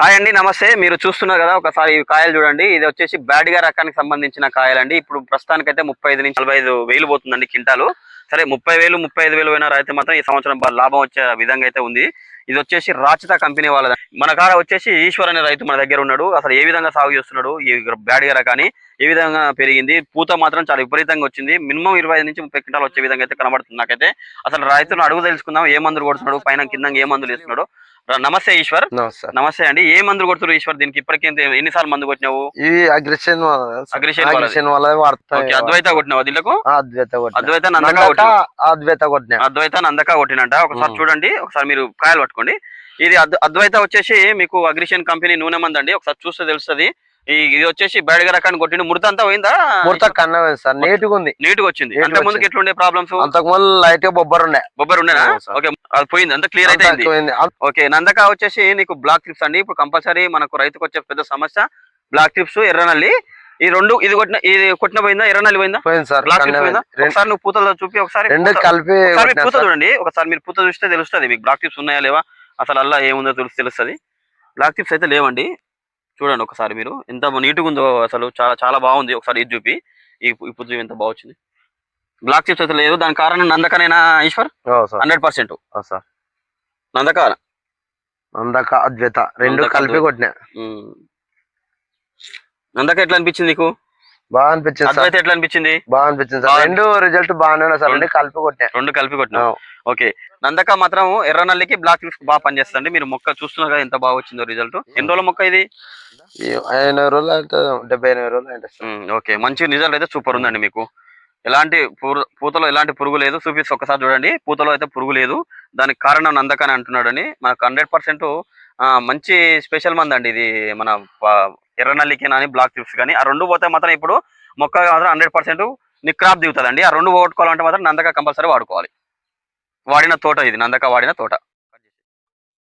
Hi అండి నమస్తే. మీరు చూస్తున్నారు కదా ఒకసారి ఈ కాయలు చూడండి. ఇది వచ్చేసి బ్యాడ్గా రకానికి సంబంధించిన కాయలండి. ఇప్పుడు ప్రస్తుతానికైతే ముప్పై ఐదు నుంచి నలభై ఐదు వేలు పోతుందండి కింటాలు. సరే ముప్పై వేలు ముప్పై ఐదు వేలు పోయినా అయితే మాత్రం ఈ సంవత్సరం లాభం వచ్చే విధంగా అయితే ఉంది. ఇది వచ్చేసి రాచిత కంపెనీ వాళ్ళది. మన కాడ వచ్చేసి ఈశ్వర్ అనే రైతు మన దగ్గర ఉన్నాడు. అసలు ఏ విధంగా సాగు చేస్తున్నాడు? ఈ బ్యాడ్గా రకాన్ని ఏ విధంగా పెరిగింది? పూత మాత్రం చాలా విపరీతంగా వచ్చింది. మినిమం ఇరవై ఐదు నుంచి ముప్పై క్వింటాలు వచ్చే విధంగా అయితే కనబడుతుంది నాకైతే. అసలు రైతును అడుగు తెలుసుకుందాం. ఏ మందులు కొడుతున్నాడు? పైన కింద ఏ మందులు వేస్తున్నాడు? నమస్తే ఈశ్వర్. నమస్తే నమస్తే అండి. ఏ మందులు కొడుతున్నారు ఈశ్వర్ దీనికి? ఇప్పటికి ఎన్నిసార్లు మందు కొట్టినావు? ఇవి అగ్రిషన్. అగ్రిషన్ అద్వైత కొట్టినావు దీనికి అద్వైత అద్వైత అద్వైత కొట్టిన. అద్వైత నందక కొట్టినంట. ఒకసారి. చూడండి. ఒకసారి మీరు కాయలు పట్టుకోండి. ఇది అద్- అద్వైత వచ్చేసి మీకు అగ్రిషన్ కంపెనీ నూనె మంది అండి. ఒకసారి చూస్తే తెలుస్తుంది. ఈ ఇది వచ్చేసి బయటగా రకాన్ని కొట్టిండు. ముడత అంతా పోయిందా? ముడత కన్నా సార్. నీట్గా ఉంది. నీట్గా వచ్చింది. నీట్గా అంత ముందుకు. ఎట్లుండే ప్రాబ్లమ్స్? అంతకు ముందు లైట్గా బొబ్బర్ ఉండే. బొబ్బర్ ఉండేనా. ఓకే. అది పోయింది. అంత క్లియర్ అయితే ఓకే. నందక వచ్చేసి నీకు బ్లాక్ ట్రిప్స్ అండి. ఇప్పుడు కంపల్సరీ మనకు రైతుకు వచ్చే పెద్ద సమస్య. బ్లాక్ ట్రిప్స్ ఎర్రనల్లి. ఈ రెండు ఇది కొట్టిన ఇది కొట్టిన పోయిందా? ఎర్రనల్లి పోయిందా? పోయింది సార్ బ్లాక్ పోయిందా. రెండు- ఒకసారి నువ్వు పూతలో చూపి ఒకసారి రెండు పూత- కలిపి పూత సార్. చూడండి. ఒకసారి మీరు పూత చూస్తే తెలుస్తుంది. మీకు బ్లాక్ టిప్స్ ఉన్నాయా లేవా? అసలు అల్లా ఏముందో తెలుసు తెలుస్తుంది. బ్లాక్ టిప్స్ అయితే లేవండి. చూడండి ఒకసారి మీరు. ఎంత నీట్గా ఉందో అసలు చాలా చాలా బాగుంది. ఒకసారి ఇది చూపి. ఈ చూపి ఎంత బాగా వచ్చింది. బ్లాక్ టిప్స్ అయితే లేదు. దాని కారణం నందకనేనా Eshwar? Sir. Hundred percent. Sir. Nandaka Andaka Advaita. రెండు నందక, కలిపి. కొట్టిన. నందక ఎట్లా అనిపించింది నీకు? బాగా అనిపించింది సార్. అద్వైత ఎట్లా అనిపించింది? బాగా అనిపించింది సార్. రెండు రిజల్ట్ బాగానే ఉన్నాయి సార్. రెండు కలిపి కొట్టిన. రెండు కలిపి కొట్టినావు ఓకే. నందక మాత్రం ఎర్రనల్లికి బ్లాక్ టిప్స్ బాగా పనిచేస్తుంది మీరు మొక్క చూస్తున్నారు కదా ఎంత బాగా వచ్చిందో రిజల్ట్ ఎన్ని రోజుల మొక్క ఇది? ఎనభై రోజులు డెబ్బై ఎనభై రోజులు ఓకే. మంచి రిజల్ట్ అయితే సూపర్ ఉందండి మీకు. ఎలాంటి పూతలో ఎలాంటి పురుగు లేదు. చూపిస్తే ఒకసారి చూడండి. పూతలో అయితే పురుగు లేదు. దానికి కారణం నందకని అంటున్నాడని మనకు హండ్రెడ్ పర్సెంట్ మంచి స్పెషల్ మంది అండి ఇది మన ప- ఎర్రనల్లికి కానీ బ్లాక్ చిప్స్ కానీ ఆ రెండు పోతే మాత్రం ఇప్పుడు మొక్క మాత్రం హండ్రెడ్ పర్సెంట్ నిక్రాప్ క్రాప్ దిగుతుందండి. ఆ రెండు పోగొట్టుకోవాలంటే మాత్రం నందక కంపల్సరీ వాడుకోవాలి. వాడిన తోట ఇది నందక వాడిన తోట.